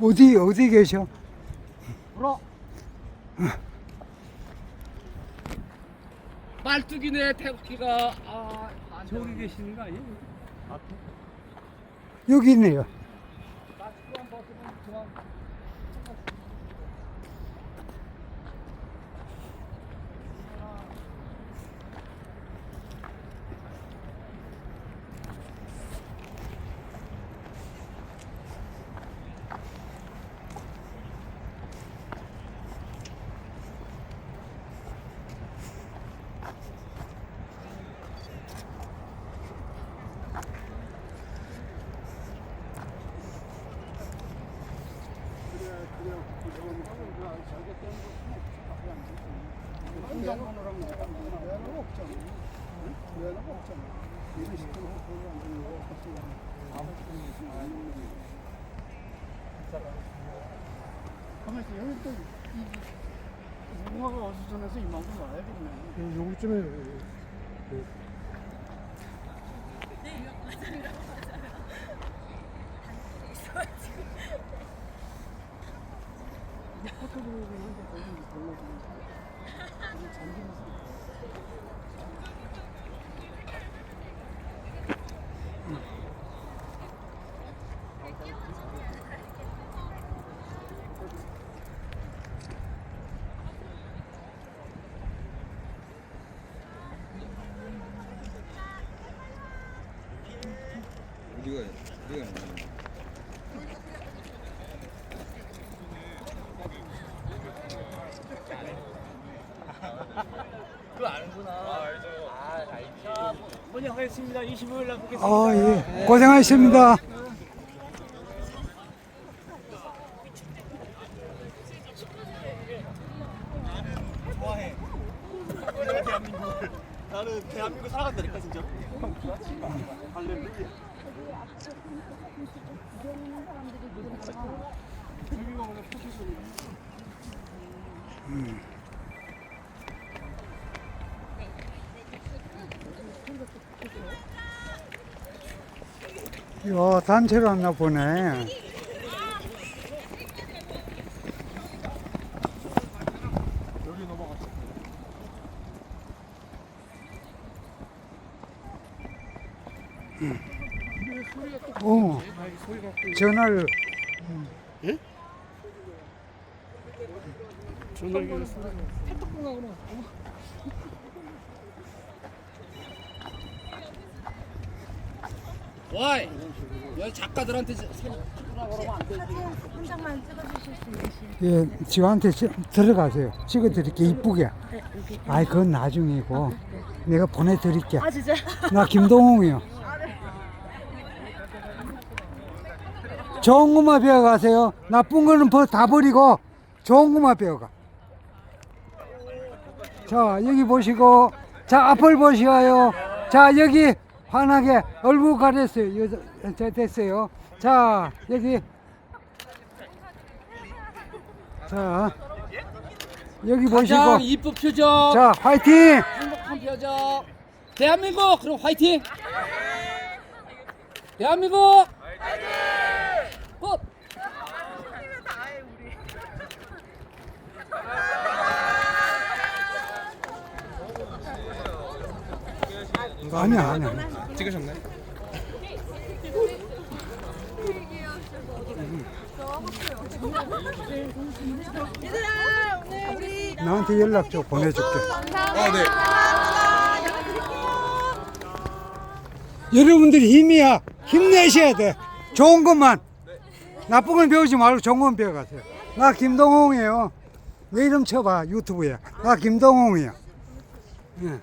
어디 어디 계셔? 불어. 말뚝이네 태극기가 아 저기 계시는 거 아니에요? 여기 있네요. 가만있어 여기 또 무화가 어수선해서 이만큼 와야겠네 요즘에 포 토그래프는 한 거기 걸러주면서 이게 잠기면서 어디가 어디가 있나? 먼저 하겠습니다. 25일 날 보겠습니다. 아 예. 고생하셨습니다. 나는 대한민국 살아간다니까 진짜. 야 단체로 왔나 보네. 어, 전화를. 전화기가 와이. 여기 작가들한테. 한 장만 찍어주실 수 있으신 예, 지한테 들어가세요. 찍어드릴게 이쁘게. 아이 그건 나중이고 내가 보내드릴게. 아 진짜? 나 김동웅이요. 좋은 것만 배워가세요. 나쁜 거는 버- 다 버리고 좋은 것만 배워가. 자, 여기 보시고, 자, 앞을 보시어요. 자, 여기 환하게 얼굴 가렸어요. 여, 자, 됐어요. 자, 여기. 자, 여기 보시고. 가장 이쁜 표정. 자, 화이팅! 행복한 표정. 대한민국 그럼 화이팅. 대한민국. 화이팅. 어. 아니야, 아니야. 찍으셨나요? 얘들아 오늘 우리 나한테 연락 줘 보내줄게. 아 네. 여러분들이 힘이야. 힘내셔야 돼. 좋은 것만. 나쁜 건 배우지 말고 좋은 건 배워가세요. 나 김동홍이에요. 내 이름 쳐봐 유튜브에. 나 김동홍이야. 예.